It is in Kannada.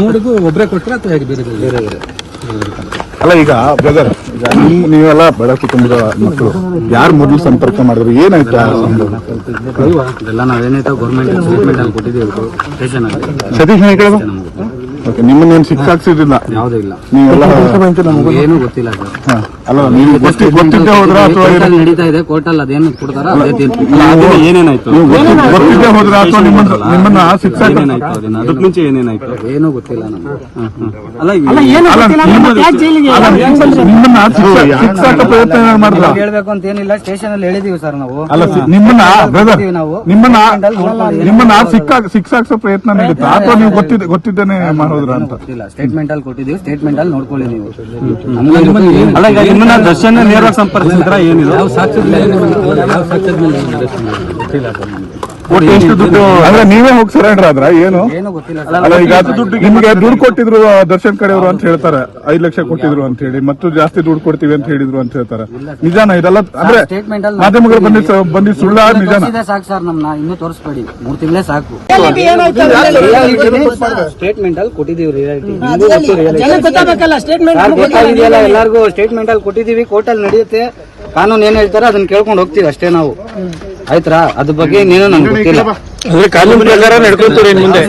ನೋಡಿಗೂ ಒಬ್ಬರೇ ಕೊಟ್ಟರೆ ಅಥವಾ ಹೇಗೆ ಬೇರೆ ಬೇರೆ? ಬೇರೆ ಅಲ್ಲ ಈಗ ಬ್ರದರ್ ಈಗ ನಿಮ್ ನೀವೆಲ್ಲ ಬಡ ಕುಟುಂಬದ ಮಕ್ಕಳು. ಯಾರು ಮೊದಲು ಸಂಪರ್ಕ ಮಾಡಿದ್ರು? ಏನಾಯ್ತು? ಇದೆಲ್ಲ ನಾವೇನೈತೆ ಗೌರ್ಮೆಂಟ್ ಟ್ರೀಟ್ಮೆಂಟ್ ಅಲ್ಲಿ ಕೊಟ್ಟಿದ್ದೀವಿ ಸ್ಟೇಷನ್ ಅಲ್ಲಿ. ಸತೀಶ್ ನಾಯ್ಕರು ಓಕೆ ನಿಮ್ಮನ್ನೇನು ಸಿಕ್ಕಾಕ್ಸಿದ್ದಿಲ್ಲ? ಯಾವುದೂ ಇಲ್ಲ. ನೀವೆಲ್ಲ ಏನು ಗೊತ್ತಿಲ್ಲ. ಸರ್ ಹಾ. ಅಲ್ಲ ನೀವು ಗೊತ್ತಿ ಗೊತ್ತಿದ್ದೆ ಹೋದ್ರ ಅಥವಾ ನಡೀತಾ ಇದೆ? ಕೋರ್ಟಲ್ಲಿ ಅದೇನು ಕೊಡ್ತಾರ? ಅದೇ ತೀರ್ಪು ಏನೇನಾಯ್ತು? ಗೊತ್ತಿದ್ದೆ ಹೋದ್ರ ಅಥವಾ ನಿಮ್ಮನ್ನ ನಿಮ್ಮನ್ನ ಸಿಕ್ಸಾಕ ಏನೇನಾಯ್ತು ಅದನ್ನ ಅದಕ್ಕೆ ಮುಂಚೆ ಏನೇನಾಯ್ತು ಏನೂ ಗೊತ್ತಿಲ್ಲ. ನಮ್ಗೆ ಅಲ್ಲ ಈಗ ಅಲ್ಲ ನಿಮ್ಮನ್ನ ಸಿಕ್ಸಾ- ಸಿಕ್ಸಾಕ ಪ್ರಯತ್ನ ಏನಾದ್ರು ಮಾಡಿದ್ರ ಹೇಳ್ಬೇಕು ಅಂತ ಏನಿಲ್ಲ ಸ್ಟೇಷನ್ ಅಲ್ಲಿ ಹೇಳಿದೀವಿ ಸರ್ ನಾವು. ಅಲ್ಲ ನಿಮ್ಮನ್ನ ಬ್ರದರ್ ನಾವು. ನಿಮ್ಮನ್ನ. ನಿಮ್ಮನ್ನ ಸಿಕ್ಕಾ ಸಿಕ್ಸಾಕ್ಸೋ ಪ್ರಯತ್ನ ನಡೀತಾ ಅಥವಾ ನೀವು ಗೊತ್ತಿದ್ದೆ ಗೊತ್ತಿದ್ದೇನೆ ಮಾಡೋದ್ರ ಅಂತ. ಗೊತ್ತಿಲ್ಲ. ಸ್ಟೇಟ್ಮೆಂಟ್ ಅಲ್ಲಿ ಕೊಟ್ಟಿದ್ದೀವಿ. ಸ್ಟೇಟ್ಮೆಂಟ್ ಅಲ್ಲಿ ನೋಡ್ಕೊಳ್ಳಿ ನೀವು. ಅಲ್ಲ ನಿಮ್ಮನ್ನ ದರ್ಶನ ನೇರ ಸಂಪರ್ಕಿಸಿದ್ರ ಏನಿದೆ ಯಾವ ಸಾಕ್ಷ್ಯದ. ಒಟ್ಟು ಎಷ್ಟು ದುಡ್ಡು ಅಂದ್ರೆ ನೀವೇ ಹೋಗಿ ಸರೆಂಡರ್ ಆದ್ರ? ಏನು? ಏನು ಗೊತ್ತಿಲ್ಲ ಅಲ್ಲ ಈಗ ನಿಮ್ಗೆ ದುಡ್ಡು ಕೊಟ್ಟಿದ್ರು ದರ್ಶನ್ ಕಡೆಯವರು ಅಂತ ಹೇಳ್ತಾರೆ. ಐದ್ ಲಕ್ಷ ಕೊಟ್ಟಿದ್ರು ಅಂತ ಹೇಳಿ ಮತ್ತು ಜಾಸ್ತಿ ದುಡ್ಡು ಕೊಡ್ತೀವಿ ಅಂತ ಹೇಳಿದ್ರು ಅಂತ ಹೇಳ್ತಾರೆ. ನಿಜಾನ ಇದೆಲ್ಲ? ಅಂದ್ರೆ ಸ್ಟೇಟ್ಮೆಂಟ್ ಅಲ್ಲಿ ಮಾಧ್ಯಮಗಳು ಬಂದಿದ್ ಬಂದಿದ್ ಸುಳ್ಳ ನಿಜಾನ? ಸಾಕು ಸರ್ ನಮ್ನ ಇನ್ನೂ ತೋರಿಸ್ಬೇಡಿ. ಮೂರ್ ತಿಂಗಳೇ ಸಾಕು. ಸ್ಟೇಟ್ಮೆಂಟ್ ಅಲ್ಲಿ ಕೊಟ್ಟಿದೀವಿ ಎಲ್ಲಾರ್ಗು ಸ್ಟೇಟ್ಮೆಂಟ್ ಅಲ್ಲಿ ಕೊಟ್ಟಿದೀವಿ ಕೋರ್ಟ್ ಅಲ್ಲಿ ನಡೆಯುತ್ತೆ. ಕಾನೂನು ಏನ್ ಹೇಳ್ತಾರೆ ಅದನ್ನ ಕೇಳ್ಕೊಂಡು ಹೋಗ್ತೀವಿ ಅಷ್ಟೇ ನಾವು. ಆಯ್ತಾ ಅದ್ರ ಬಗ್ಗೆ ನೀನು ನಂಗೆ ಗೊತ್ತಿಲ್ಲ. ಅಂದ್ರೆ ಮುಂದೆ ಪ್ರಕಾರ ನಡ್ಕೊಂತೀರಿ ಮುಂದೆ?